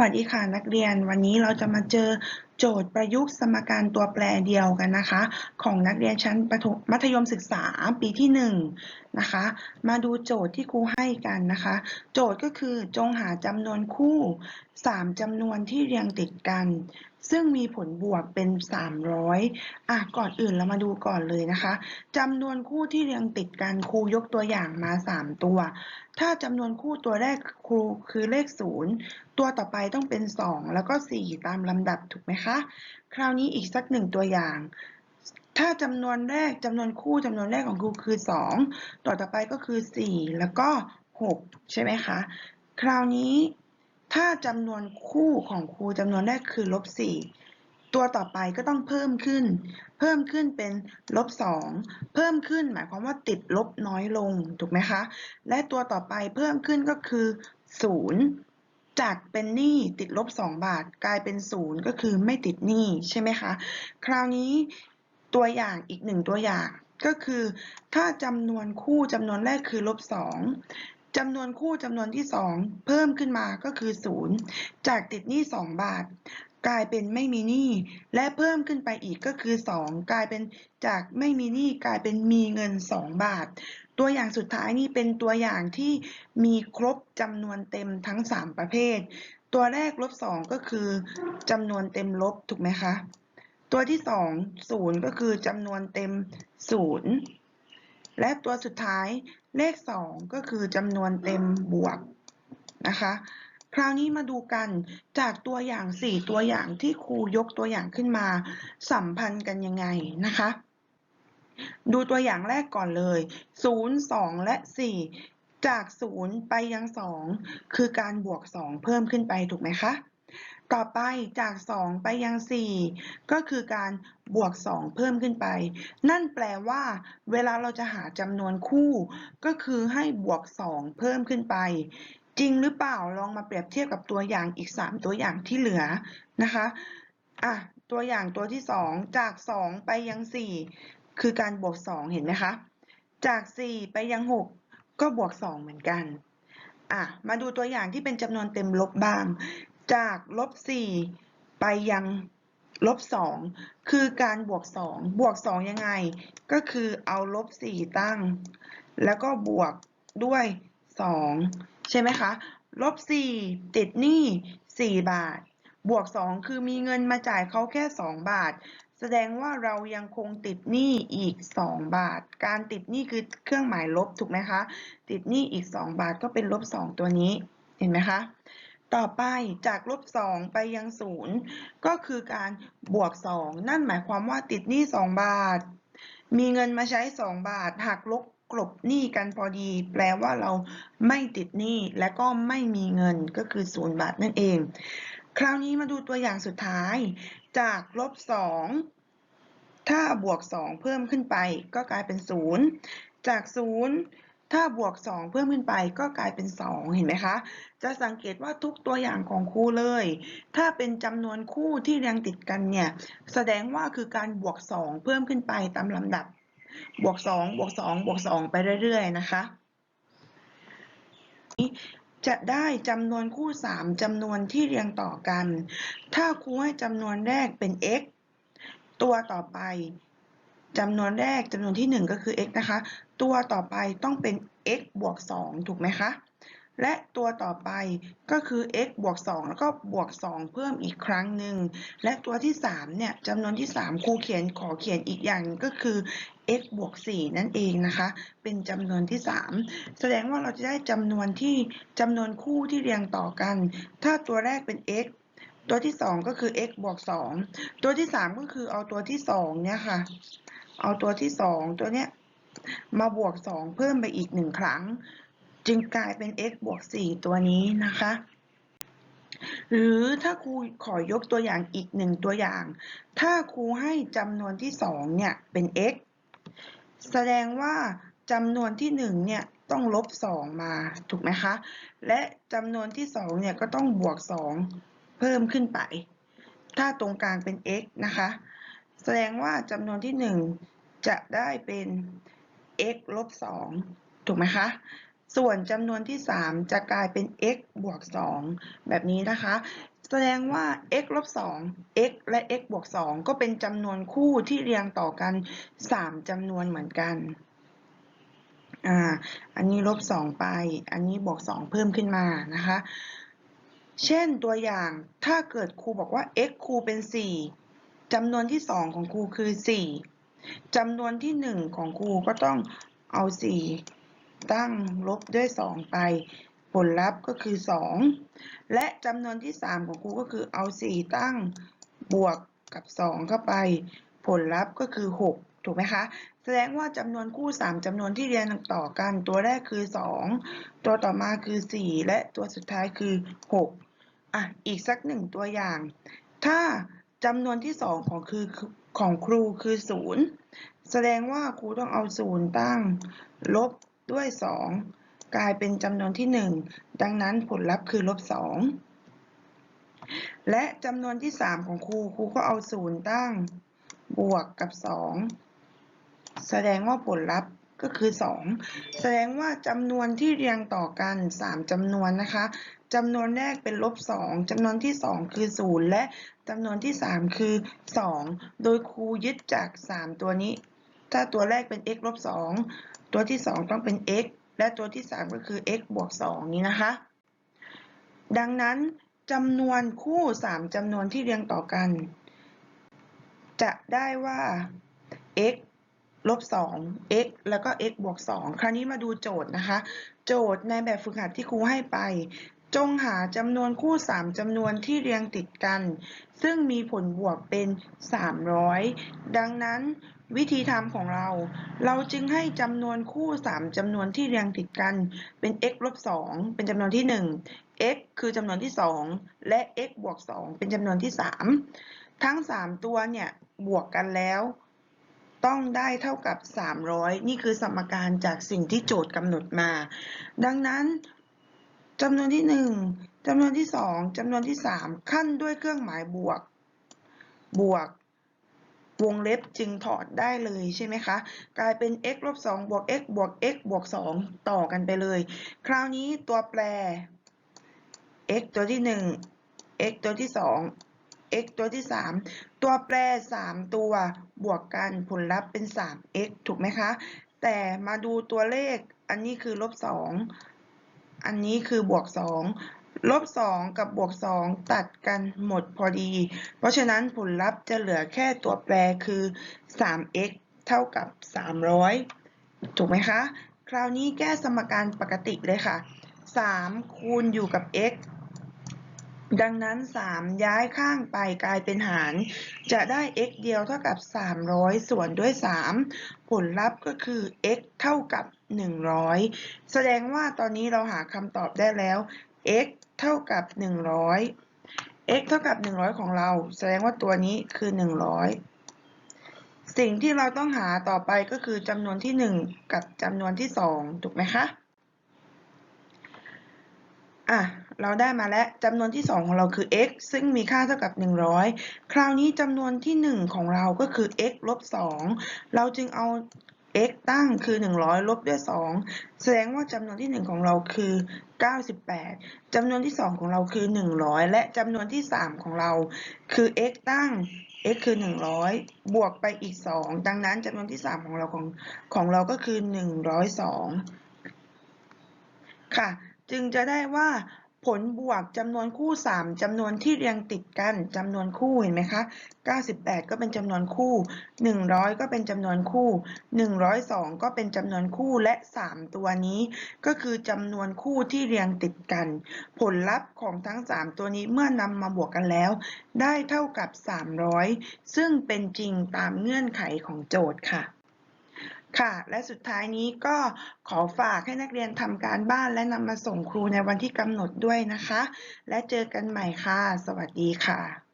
วัสดีค่ะนักเรียนวันนี้เราจะมาเจอโจทย์ประยุกต์สมการตัวแปรเดียวกันนะคะ ของนักเรียนชั้นมัธยมศึกษาปีที่1นนะคะ มาดูโจทย์ที่ครูให้กันนะคะ โจทย์ก็คือจงหาจำนวนคู่ 3จำนวนที่เรียงติดกัน ซึ่งมีผลบวกเป็น 300อะก่อนอื่นเรามาดูก่อนเลยนะคะจำนวนคู่ที่เรียงติดกันครูยกตัวอย่างมา 3 ตัว ถ้าจำนวนคู่ตัวแรกครูคือเลข 0 ตัวต่อไปต้องเป็น 2 แล้วก็ 4 ตามลำดับถูกไหมคะ คราวนี้อีกสักหนึ่งตัวอย่าง ถ้าจำนวนแรกจำนวนคู่จำนวนแรกของครูคือ 2 ต่อต่อไปก็คือ 4 แล้วก็ 6 ใช่ไหมคะ คราวนี้ถ้าจำนวนคู่ของครูจำนวนแรกคือลบ4 ตัวต่อไปก็ต้องเพิ่มขึ้น เพิ่มขึ้นเป็นลบ2เพิ่มขึ้นหมายความว่าติดลบน้อยลง ถูกไหมคะ และตัวต่อไปเพิ่มขึ้นก็คือ 0 จากเป็นหนี้ติดลบ 2 บาท กลายเป็น 0 ก็คือไม่ติดหนี้ใช่ไหมคะ คราวนี้ตัวอย่างอีกหนึ่งตัวอย่างก็คือ ถ้าจำนวนคู่จำนวนแรกคือลบ 2จำนวนคู่จำนวนที่ 2 เพิ่มขึ้นมาก็คือ 0 จากติดหนี้ 2 บาท กลายเป็นไม่มีหนี้และเพิ่มขึ้นไปอีกก็คือ 2 กลายเป็นจากไม่มีหนี้กลายเป็นมีเงิน 2 บาท ตัวอย่างสุดท้ายนี่เป็นตัวอย่างที่มีครบจำนวนเต็มทั้ง 3 ประเภท ตัวแรกลบ 2 ก็คือจำนวนเต็มลบถูกไหมคะ ตัวที่ 2 0 ก็คือจำนวนเต็ม 0 และตัวสุดท้ายเลข 2 ก็คือจำนวนเต็มบวกนะคะ คราวนี้มาดูกันจากตัวอย่าง 4 ตัวอย่างที่ครูยกตัวอย่างขึ้นมา สัมพันธ์กันยังไงนะคะ ดูตัวอย่างแรกก่อนเลย 0 2 และ 4 จาก 0 ไปยัง 2 คือการบวก 2 เพิ่มขึ้นไปถูกไหมคะต่อไปจาก 2 ไปยัง 4 ก็คือการบวก 2 เพิ่มขึ้นไป นั่นแปลว่า เวลาเราจะหาจำนวนคู่ ก็คือให้บวก 2 เพิ่มขึ้นไป จริงหรือเปล่าลองมาเปรียบเทียบกับตัวอย่างอีก 3 ตัวอย่างที่เหลือนะคะอะตัวอย่างตัวที่ 2 จาก 2 ไปยัง 4 คือการบวก 2 เห็นไหมคะ จาก 4 ไปยัง 6 ก็บวก 2 เหมือนกันอะมาดูตัวอย่างที่เป็นจำนวนเต็มลบบ้าง จากลบ 4 ไปยังลบ 2 คือการบวก 2 บวก 2 ยังไง ก็คือเอาลบ 4 ตั้ง แล้วก็บวกด้วย 2 ใช่ไหมคะ ลบ4ติดหนี้4บาท บวก2คือมีเงินมาจ่ายเขาแค่2บาท แสดงว่าเรายังคงติดหนี้อีก2บาท การติดหนี้คือเครื่องหมายลบถูกไหมคะ ติดหนี้อีก2บาทก็เป็นลบ2ตัวนี้ เห็นไหมคะต่อไปจากลบ2ไปยัง 0 ก็คือการบวก 2 นั่นหมายความว่าติดหนี้ 2 บาท มีเงินมาใช้ 2 บาทหักลบ กลบหนี้กันพอดี แปลว่าเราไม่ติดหนี้และก็ไม่มีเงินก็คือ0บาทนั่นเอง คราวนี้มาดูตัวอย่างสุดท้าย จากลบ2ถ้าบวก2เพิ่มขึ้นไป ก็กลายเป็น0จาก0ถ้าบวก 2 เพิ่มขึ้นไปก็กลายเป็น 2 เห็นไหมคะ จะสังเกตว่าทุกตัวอย่างของครูเลย ถ้าเป็นจำนวนคู่ที่เรียงติดกันเนี่ย แสดงว่าคือการบวก 2 เพิ่มขึ้นไปตามลำดับ บวกสองบวกสองบวกสองไปเรื่อยๆนะคะ จะได้จำนวนคู่สามจำนวนที่เรียงต่อกัน ถ้าครูให้จำนวนแรกเป็น x ตัวต่อไปจำนวนแรกจำนวนที่ 1 ก็คือ x นะคะ ตัวต่อไปต้องเป็น x บวก 2 ถูกไหมคะ และตัวต่อไปก็คือ x บวก 2 แล้วก็บวก 2 เพิ่มอีกครั้งหนึ่ง และตัวที่ 3 เนี่ยจำนวนที่ 3 ครูเขียนขอเขียนอีกอย่างก็คือ x บวก 4 นั่นเองนะคะ เป็นจำนวนที่ 3 แสดงว่าเราจะได้จำนวนที่จำนวนคู่ที่เรียงต่อกัน ถ้าตัวแรกเป็น x ตัวที่ 2 ก็คือ x บวก 2 ตัวที่ 3 ก็คือเอาตัวที่ 2 เนี่ยค่ะ เอาตัวที่ 2 ตัวเนี้ยมาบวก 2 เพิ่มไปอีก 1 ครั้ง จึงกลายเป็น x บวก 4 ตัวนี้นะคะ หรือถ้าครูขอยกตัวอย่างอีกหนึ่งตัวอย่าง ถ้าครูให้จำนวนที่ 2 เนี่ย เป็น x แสดงว่าจำนวนที่ 1 เนี่ย ต้องลบ 2 มาถูกไหมคะ และจำนวนที่ 2 เนี่ย ก็ต้องบวก 2 เพิ่มขึ้นไป ถ้าตรงกลางเป็น x นะคะ แสดงว่าจำนวนที่ 1 จะได้เป็น x ลบ 2 ถูกไหมคะ ส่วนจำนวนที่ 3 จะกลายเป็น x บวก 2 แบบนี้นะคะ แสดงว่า x ลบ 2 x และ x บวก 2 ก็เป็นจำนวนคู่ที่เรียงต่อกัน 3จำนวนเหมือนกันอ่าอันนี้ลบ 2 ไป อันนี้บวก 2 เพิ่มขึ้นมานะคะ เช่นตัวอย่างถ้าเกิดครูบอกว่า x ครูเป็น 4จำนวนที่ 2 ของครูคือ 4จำนวนที่ 1 ของครูก็ต้องเอา 4 ตั้งลบด้วย 2 ไป ผลลัพธ์ก็คือ 2 และจำนวนที่ 3 ของครูก็คือเอา 4 ตั้งบวกกับ 2 เข้าไป ผลลัพธ์ก็คือ 6 ถูกไหมคะ แสดงว่าจำนวนคู่ 3จำนวนที่เรียงต่อกัน ตัวแรกคือ 2 ตัวต่อมาคือ 4 และตัวสุดท้ายคือ 6 อะ อีกสักหนึ่งตัวอย่าง ถ้าจำนวนที่ 2 ของคือของครูคือ 0 แสดงว่าครูต้องเอา 0 ตั้งลบ ด้วย 2 กลายเป็นจำนวนที่ 1 ดังนั้นผลลัพธ์คือลบ 2 และจำนวนที่ 3 ของครูครูก็เอา 0 ตั้งบวกกับ 2 แสดงว่าผลลัพธ์ก็คือ 2 แสดงว่าจำนวนที่เรียงต่อกัน 3จำนวนนะคะจำนวนแรกเป็นลบ 2จำนวนที่ 2 คือ 0 และจำนวนที่ 3 คือ 2 โดยครูยึดจาก 3 ตัวนี้ ถ้าตัวแรกเป็น x ลบ2ตัวที่ 2 ต้องเป็น x และตัวที่ 3 ก็คือ x บวก2นี้นะคะ ดังนั้นจำนวนคู่ 3จำนวนที่เรียงต่อกัน จะได้ว่า x ลบ2 x แล้วก็ x บวก2คราวนี้มาดูโจทย์นะคะ โจทย์ในแบบฝึกหัดที่ครูให้ไป จงหาจำนวนคู่ 3จำนวนที่เรียงติดกัน ซึ่งมีผลบวกเป็น 300 ดังนั้น วิธีทำของเรา เราจึงให้จำนวนคู่ 3จำนวนที่เรียงติดกันเป็น x ลบ2เป็นจำนวนที่ 1 x คือจำนวนที่ 2 และ x บวก 2 เป็นจำนวนที่ 3 ทั้ง 3 ตัวเนี่ยบวกกันแล้ว ต้องได้เท่ากับ 300 นี่คือสมการจากสิ่งที่โจทย์กำหนดมา ดังนั้นจำนวนที่ 1จำนวนที่ 2จำนวนที่ 3 ขั้นด้วยเครื่องหมายบวก บวก วงเล็บจึงถอดได้เลยใช่ไหมคะ กลายเป็น x ลบ2บวก x บวก x บวก 2 ต่อกันไปเลย คราวนี้ตัวแปร x ตัวที่ 1 x ตัวที่ 2 x ตัวที่ 3 ตัวแปร 3 ตัวบวกกันผลลัพธ์เป็น 3x ถูกไหมคะ แต่มาดูตัวเลขอันนี้คือลบ 2 อันนี้คือบวก 2 ลบ2กับบวก2ตัดกันหมดพอดี เพราะฉะนั้นผลลัพธ์จะเหลือแค่ตัวแปรคือ 3x เท่ากับ 300 ถูกไหมคะ คราวนี้แก้สมการปกติเลยค่ะ 3 คูณอยู่กับ x ดังนั้น 3 ย้ายข้างไปกลายเป็นหาร จะได้ x เดียวเท่ากับ 300 ส่วนด้วย 3 ผลลัพธ์ก็คือ x เท่ากับ 100 แสดงว่าตอนนี้เราหาคำตอบได้แล้ว x เท่ากับ 100 x เท่ากับ 100 ของเรา แสดงว่าตัวนี้คือ 100 สิ่งที่เราต้องหาต่อไปก็คือจำนวนที่ 1 กับจำนวนที่ 2 ถูกไหมคะ อะ เราได้มาแล้วจำนวนที่ 2 ของเราคือ x ซึ่งมีค่าเท่ากับ 100 คราวนี้จำนวนที่ 1 ของเราก็คือ x ลบ2เราจึงเอา x ตั้งคือ 100 ลบด้วย 2 แสดงว่าจำนวนที่ 1 ของเราคือ 98 จำนวนที่ 2 ของเราคือ 100 และจำนวนที่ 3 ของเราคือ x ตั้ง x คือ 100 บวกไปอีก 2 ดังนั้นจำนวนที่ 3 ของเราของของเราก็คือ 102 ค่ะ จึงจะได้ว่า ผลบวกจำนวนคู่ 3จำนวนที่เรียงติดกันจำนวนคู่เห็นไหมคะ98 ก็เป็นจำนวนคู่ 100 ก็เป็นจำนวนคู่ 102 ก็เป็นจำนวนคู่และ 3 ตัวนี้ ก็คือจำนวนคู่ที่เรียงติดกัน ผลลัพธ์ของทั้ง 3 ตัวนี้เมื่อนำมาบวกกันแล้ว ได้เท่ากับ 300 ซึ่งเป็นจริงตามเงื่อนไขของโจทย์ค่ะ ค่ะ และสุดท้ายนี้ก็ขอฝากให้นักเรียนทำการบ้านและนำมาส่งครูในวันที่กำหนดด้วยนะคะ และเจอกันใหม่ค่ะ สวัสดีค่ะ